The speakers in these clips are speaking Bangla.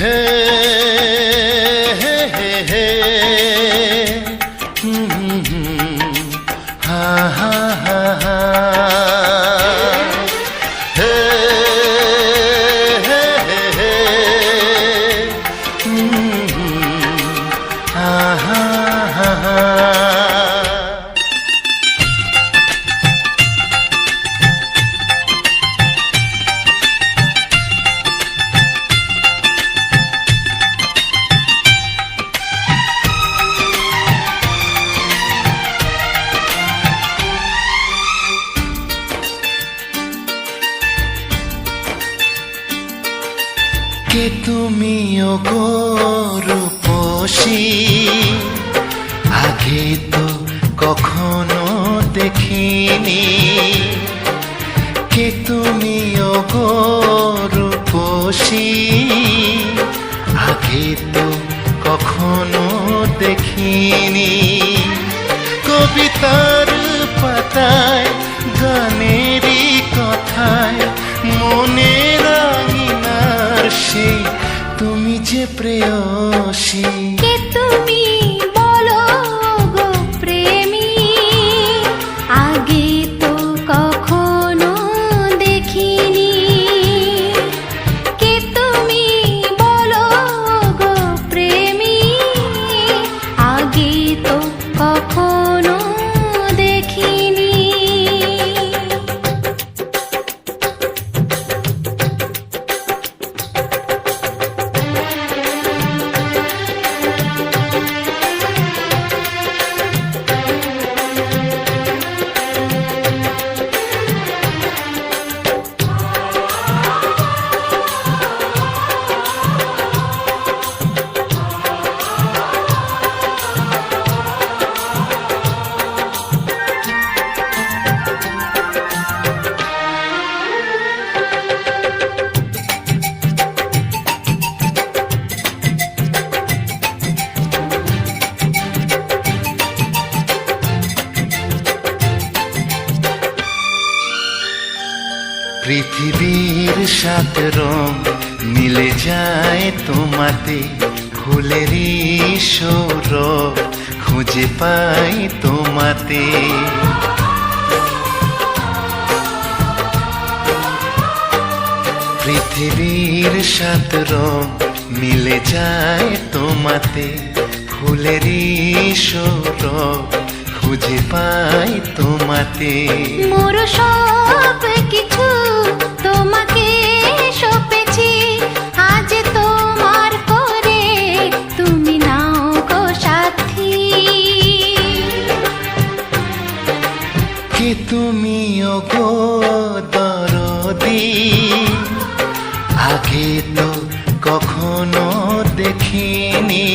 হে হে হে কে তুমি রূপসী আগে তো কখনো দেখিনি। কে তুমি রূপসী আগে তো কখনো দেখিনি। কবিতার যে প্রেয়সী তুমি? পৃথিবীর সাত রং মিলে যায় তোমাতে। ফুলেরই সৌরভ খুঁজে পাই তোমাতে। পৃথিবীর সাত রং মিলে যায় তোমাতে। ফুলেরই সৌরভ খুঁজে পাই তোমাতে। মোর সব তুমি গো দরদি আগে তো কখনো দেখিনি।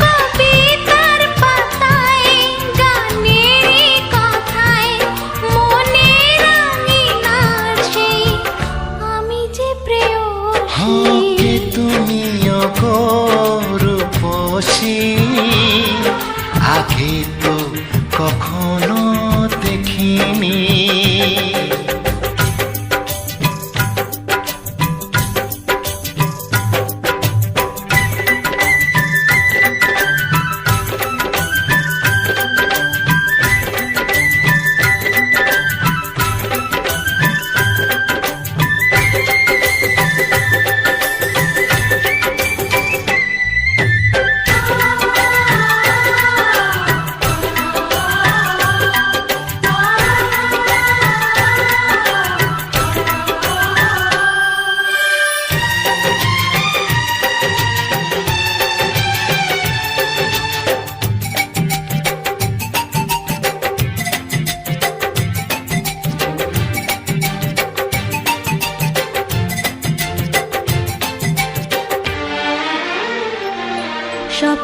কবিতার পাতায় গানেরই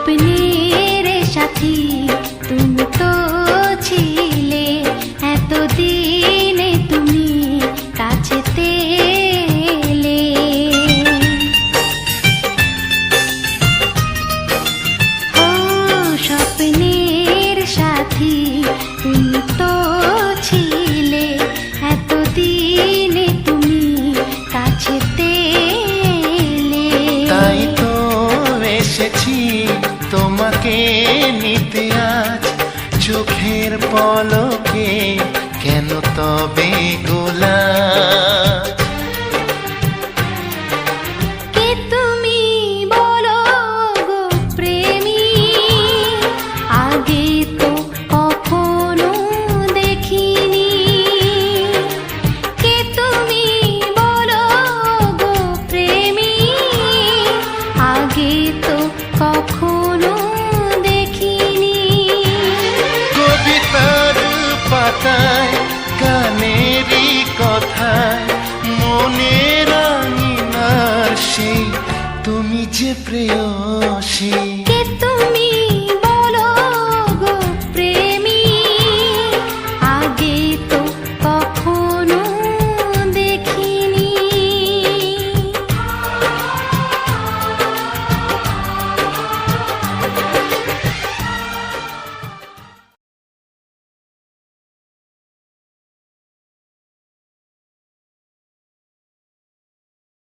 স্বপ্নের সাথী। তোমাকে নিতে আজ চোখের পলকে কেন তবে গোলা পাতায় কানেরই কথায় মনের আঙিনার সেই তুমি যে প্রেয়সী।